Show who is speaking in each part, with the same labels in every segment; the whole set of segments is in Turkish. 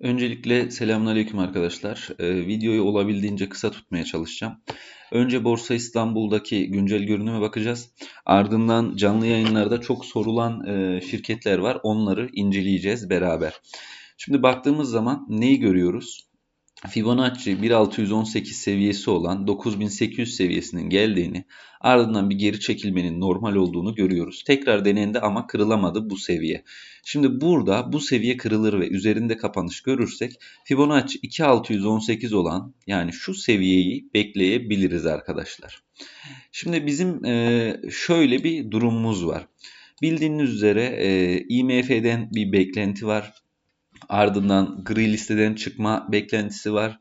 Speaker 1: Öncelikle selamünaleyküm arkadaşlar. Ee, videoyu olabildiğince kısa tutmaya çalışacağım. Önce Borsa İstanbul'daki güncel görünüme bakacağız. Ardından canlı yayınlarda çok sorulan e, şirketler var. Onları inceleyeceğiz beraber. Şimdi baktığımız zaman neyi görüyoruz? Fibonacci 1618 seviyesi olan 9800 seviyesinin geldiğini ardından bir geri çekilmenin normal olduğunu görüyoruz. Tekrar denendi ama kırılamadı bu seviye. Şimdi burada bu seviye kırılır ve üzerinde kapanış görürsek Fibonacci 2618 olan yani şu seviyeyi bekleyebiliriz arkadaşlar. Şimdi bizim şöyle bir durumumuz var. Bildiğiniz üzere IMF'den bir beklenti var. Ardından gri listeden çıkma beklentisi var.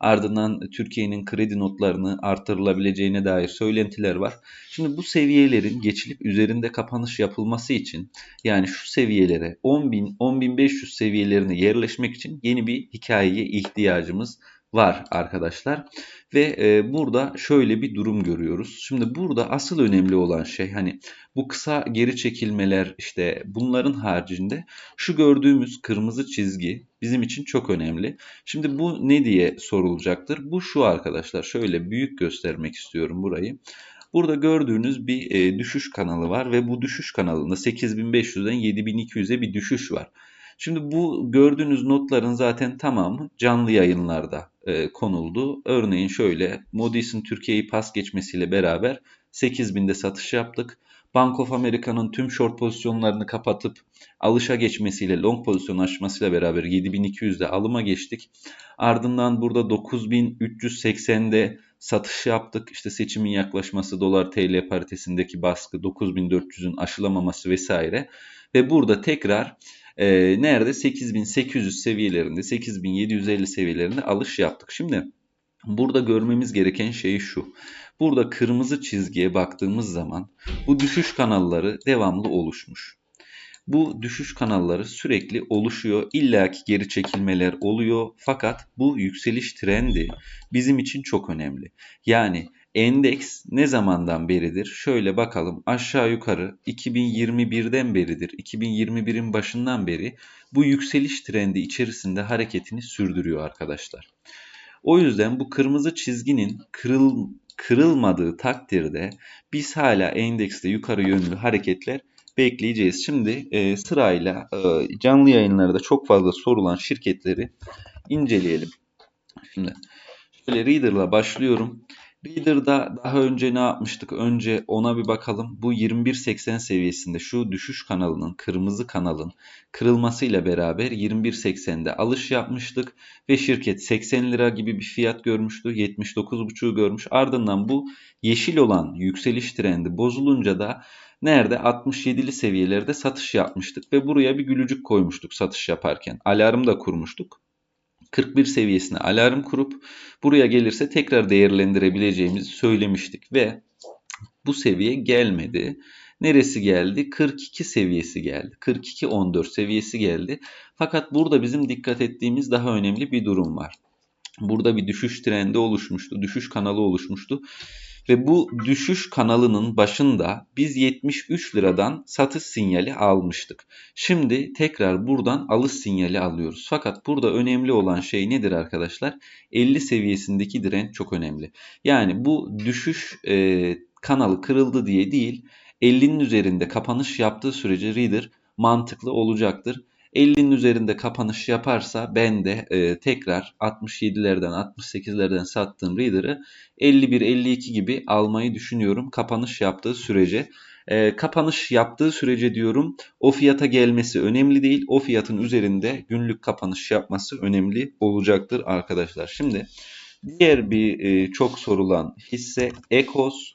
Speaker 1: Ardından Türkiye'nin kredi notlarını artırılabileceğine dair söylentiler var. Şimdi bu seviyelerin geçilip üzerinde kapanış yapılması için yani şu seviyelere 10.000 10.500 seviyelerine yerleşmek için yeni bir hikayeye ihtiyacımız var arkadaşlar. Ve e, burada şöyle bir durum görüyoruz. Şimdi burada asıl önemli olan şey hani bu kısa geri çekilmeler işte bunların haricinde şu gördüğümüz kırmızı çizgi bizim için çok önemli. Şimdi bu ne diye sorulacaktır? Bu şu arkadaşlar şöyle büyük göstermek istiyorum burayı. Burada gördüğünüz bir e, düşüş kanalı var ve bu düşüş kanalında 8500'den 7200'e bir düşüş var. Şimdi bu gördüğünüz notların zaten tamamı canlı yayınlarda e, konuldu. Örneğin şöyle Moody's'in Türkiye'yi pas geçmesiyle beraber 8000'de satış yaptık. Bank of America'nın tüm short pozisyonlarını kapatıp alışa geçmesiyle long pozisyon açmasıyla beraber 7200'de alıma geçtik. Ardından burada 9380'de satış yaptık. İşte seçimin yaklaşması dolar TL paritesindeki baskı 9400'ün aşılamaması vesaire. Ve burada tekrar e, nerede 8800 seviyelerinde 8750 seviyelerinde alış yaptık. Şimdi burada görmemiz gereken şey şu. Burada kırmızı çizgiye baktığımız zaman bu düşüş kanalları devamlı oluşmuş. Bu düşüş kanalları sürekli oluşuyor. İlla ki geri çekilmeler oluyor. Fakat bu yükseliş trendi bizim için çok önemli. Yani Endeks ne zamandan beridir? Şöyle bakalım aşağı yukarı 2021'den beridir. 2021'in başından beri bu yükseliş trendi içerisinde hareketini sürdürüyor arkadaşlar. O yüzden bu kırmızı çizginin kırıl, kırılmadığı takdirde biz hala endekste yukarı yönlü hareketler bekleyeceğiz. Şimdi e, sırayla e, canlı yayınlarda çok fazla sorulan şirketleri inceleyelim. Şimdi şöyle Reader'la başlıyorum. Reader'da daha önce ne yapmıştık? Önce ona bir bakalım. Bu 21.80 seviyesinde şu düşüş kanalının, kırmızı kanalın kırılmasıyla beraber 21.80'de alış yapmıştık ve şirket 80 lira gibi bir fiyat görmüştü. 79.5'u görmüş. Ardından bu yeşil olan yükseliş trendi bozulunca da nerede 67'li seviyelerde satış yapmıştık ve buraya bir gülücük koymuştuk satış yaparken. Alarm da kurmuştuk. 41 seviyesine alarm kurup buraya gelirse tekrar değerlendirebileceğimizi söylemiştik ve bu seviye gelmedi. Neresi geldi? 42 seviyesi geldi. 42-14 seviyesi geldi. Fakat burada bizim dikkat ettiğimiz daha önemli bir durum var. Burada bir düşüş trendi oluşmuştu. Düşüş kanalı oluşmuştu. Ve bu düşüş kanalının başında biz 73 liradan satış sinyali almıştık. Şimdi tekrar buradan alış sinyali alıyoruz. Fakat burada önemli olan şey nedir arkadaşlar? 50 seviyesindeki direnç çok önemli. Yani bu düşüş e, kanalı kırıldı diye değil 50'nin üzerinde kapanış yaptığı sürece reader mantıklı olacaktır. 50'nin üzerinde kapanış yaparsa ben de e, tekrar 67'lerden 68'lerden sattığım Reader'ı 51-52 gibi almayı düşünüyorum kapanış yaptığı sürece. E, kapanış yaptığı sürece diyorum o fiyata gelmesi önemli değil. O fiyatın üzerinde günlük kapanış yapması önemli olacaktır arkadaşlar. Şimdi diğer bir e, çok sorulan hisse Ekos.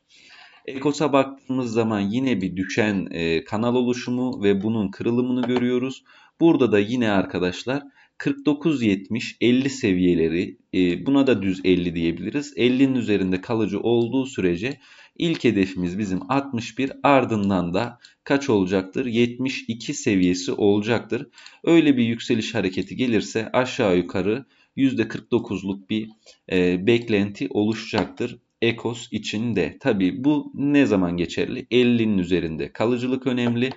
Speaker 1: Ekos'a baktığımız zaman yine bir düşen e, kanal oluşumu ve bunun kırılımını görüyoruz. Burada da yine arkadaşlar 49-70 50 seviyeleri e, buna da düz 50 diyebiliriz. 50'nin üzerinde kalıcı olduğu sürece ilk hedefimiz bizim 61 ardından da kaç olacaktır? 72 seviyesi olacaktır. Öyle bir yükseliş hareketi gelirse aşağı yukarı %49'luk bir e, beklenti oluşacaktır. Ekos içinde. Tabi bu ne zaman geçerli? 50'nin üzerinde kalıcılık önemli.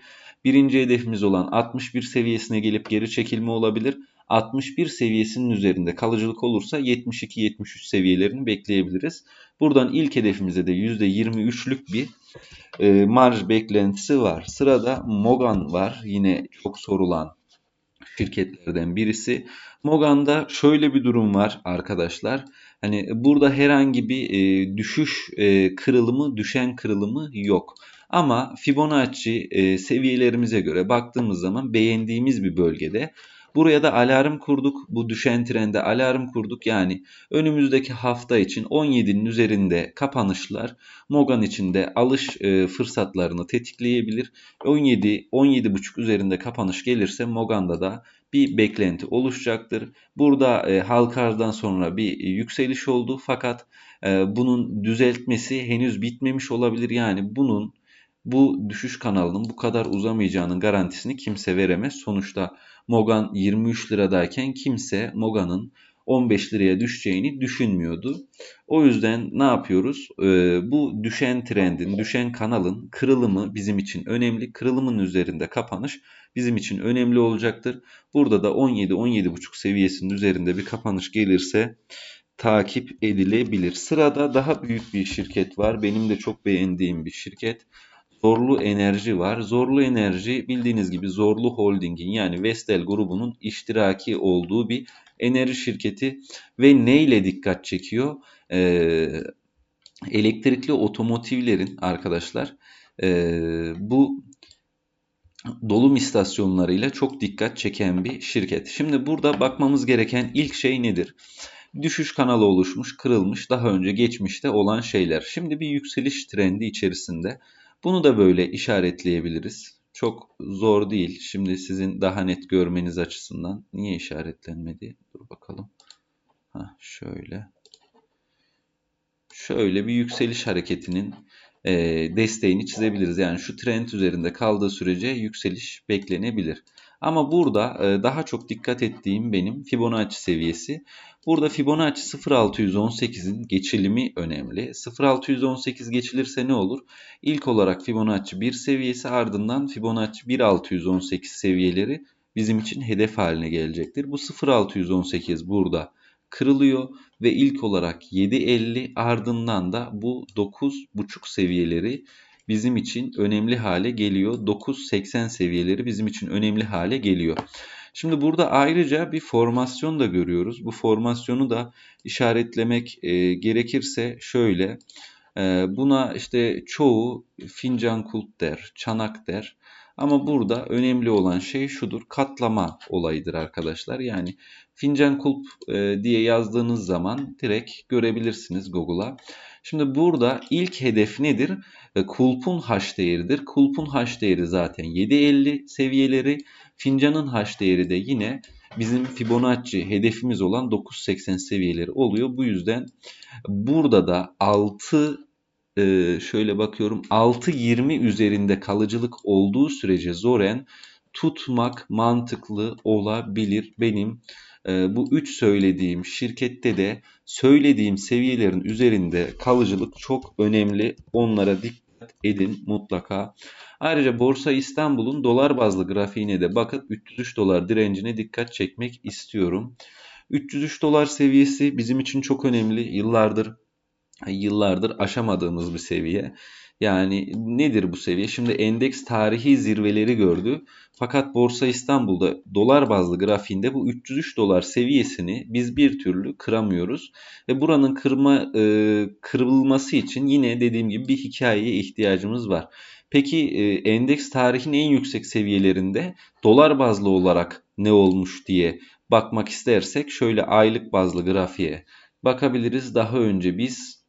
Speaker 1: Birinci hedefimiz olan 61 seviyesine gelip geri çekilme olabilir. 61 seviyesinin üzerinde kalıcılık olursa 72-73 seviyelerini bekleyebiliriz. Buradan ilk hedefimize de %23'lük bir e, marj beklentisi var. Sırada Mogan var. Yine çok sorulan şirketlerden birisi. Mogan'da şöyle bir durum var arkadaşlar. Hani burada herhangi bir e, düşüş e, kırılımı, düşen kırılımı yok. Ama Fibonacci e, seviyelerimize göre baktığımız zaman beğendiğimiz bir bölgede. Buraya da alarm kurduk. Bu düşen trende alarm kurduk. Yani önümüzdeki hafta için 17'nin üzerinde kapanışlar Mogan için de alış e, fırsatlarını tetikleyebilir. 17 17.5 üzerinde kapanış gelirse Mogan'da da bir beklenti oluşacaktır. Burada e, halka sonra bir yükseliş oldu fakat e, bunun düzeltmesi henüz bitmemiş olabilir. Yani bunun bu düşüş kanalının bu kadar uzamayacağının garantisini kimse veremez. Sonuçta Mogan 23 liradayken kimse Mogan'ın 15 liraya düşeceğini düşünmüyordu. O yüzden ne yapıyoruz? Ee, bu düşen trendin, düşen kanalın kırılımı bizim için önemli. Kırılımın üzerinde kapanış bizim için önemli olacaktır. Burada da 17-17,5 seviyesinin üzerinde bir kapanış gelirse takip edilebilir. Sırada daha büyük bir şirket var. Benim de çok beğendiğim bir şirket. Zorlu Enerji var. Zorlu Enerji bildiğiniz gibi Zorlu Holding'in yani Vestel grubunun iştiraki olduğu bir enerji şirketi ve ne ile dikkat çekiyor? Ee, elektrikli otomotivlerin arkadaşlar e, bu dolum istasyonlarıyla çok dikkat çeken bir şirket. Şimdi burada bakmamız gereken ilk şey nedir? Düşüş kanalı oluşmuş, kırılmış, daha önce geçmişte olan şeyler. Şimdi bir yükseliş trendi içerisinde bunu da böyle işaretleyebiliriz. Çok zor değil. Şimdi sizin daha net görmeniz açısından niye işaretlenmedi? Dur bakalım. Ha şöyle. Şöyle bir yükseliş hareketinin e, desteğini çizebiliriz. Yani şu trend üzerinde kaldığı sürece yükseliş beklenebilir. Ama burada e, daha çok dikkat ettiğim benim Fibonacci seviyesi. Burada Fibonacci 0618'in geçilimi önemli. 0618 geçilirse ne olur? İlk olarak Fibonacci 1 seviyesi ardından Fibonacci 1618 seviyeleri bizim için hedef haline gelecektir. Bu 0618 burada kırılıyor ve ilk olarak 7.50 ardından da bu 9.5 seviyeleri bizim için önemli hale geliyor. 9.80 seviyeleri bizim için önemli hale geliyor. Şimdi burada ayrıca bir formasyon da görüyoruz. Bu formasyonu da işaretlemek e, gerekirse şöyle. E, buna işte çoğu fincan kulp der, çanak der. Ama burada önemli olan şey şudur. Katlama olayıdır arkadaşlar. Yani fincan kulp e, diye yazdığınız zaman direkt görebilirsiniz Google'a. Şimdi burada ilk hedef nedir? E, kulpun hash değeridir. Kulpun hash değeri zaten 7.50 seviyeleri. Fincanın hash değeri de yine bizim Fibonacci hedefimiz olan 9.80 seviyeleri oluyor. Bu yüzden burada da 6 e, şöyle bakıyorum 6.20 üzerinde kalıcılık olduğu sürece Zoren tutmak mantıklı olabilir. Benim e, bu 3 söylediğim şirkette de söylediğim seviyelerin üzerinde kalıcılık çok önemli. Onlara dikkat edin mutlaka. Ayrıca Borsa İstanbul'un dolar bazlı grafiğine de bakıp 303 dolar direncine dikkat çekmek istiyorum. 303 dolar seviyesi bizim için çok önemli. Yıllardır yıllardır aşamadığımız bir seviye. Yani nedir bu seviye? Şimdi endeks tarihi zirveleri gördü. Fakat Borsa İstanbul'da dolar bazlı grafiğinde bu 303 dolar seviyesini biz bir türlü kıramıyoruz. Ve buranın kırma e, kırılması için yine dediğim gibi bir hikayeye ihtiyacımız var. Peki e, endeks tarihin en yüksek seviyelerinde dolar bazlı olarak ne olmuş diye bakmak istersek şöyle aylık bazlı grafiğe bakabiliriz. Daha önce biz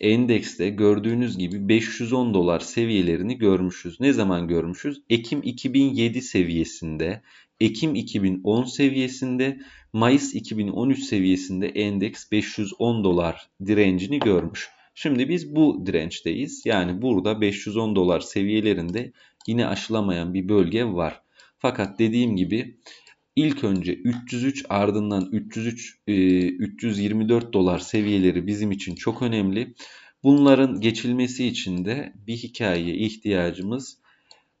Speaker 1: endekste gördüğünüz gibi 510 dolar seviyelerini görmüşüz. Ne zaman görmüşüz? Ekim 2007 seviyesinde, Ekim 2010 seviyesinde, Mayıs 2013 seviyesinde endeks 510 dolar direncini görmüş. Şimdi biz bu dirençteyiz. Yani burada 510 dolar seviyelerinde yine aşılamayan bir bölge var. Fakat dediğim gibi ilk önce 303 ardından 303 324 e, dolar seviyeleri bizim için çok önemli. Bunların geçilmesi için de bir hikayeye ihtiyacımız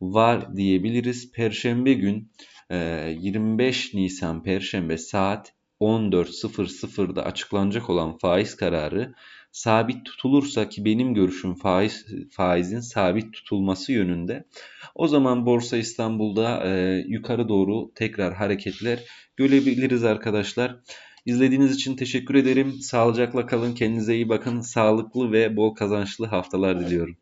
Speaker 1: var diyebiliriz. Perşembe gün e, 25 Nisan Perşembe saat 14.00'da açıklanacak olan faiz kararı sabit tutulursa ki benim görüşüm faiz faizin sabit tutulması yönünde. O zaman Borsa İstanbul'da e, yukarı doğru tekrar hareketler görebiliriz arkadaşlar. İzlediğiniz için teşekkür ederim. Sağlıcakla kalın. Kendinize iyi bakın. Sağlıklı ve bol kazançlı haftalar diliyorum.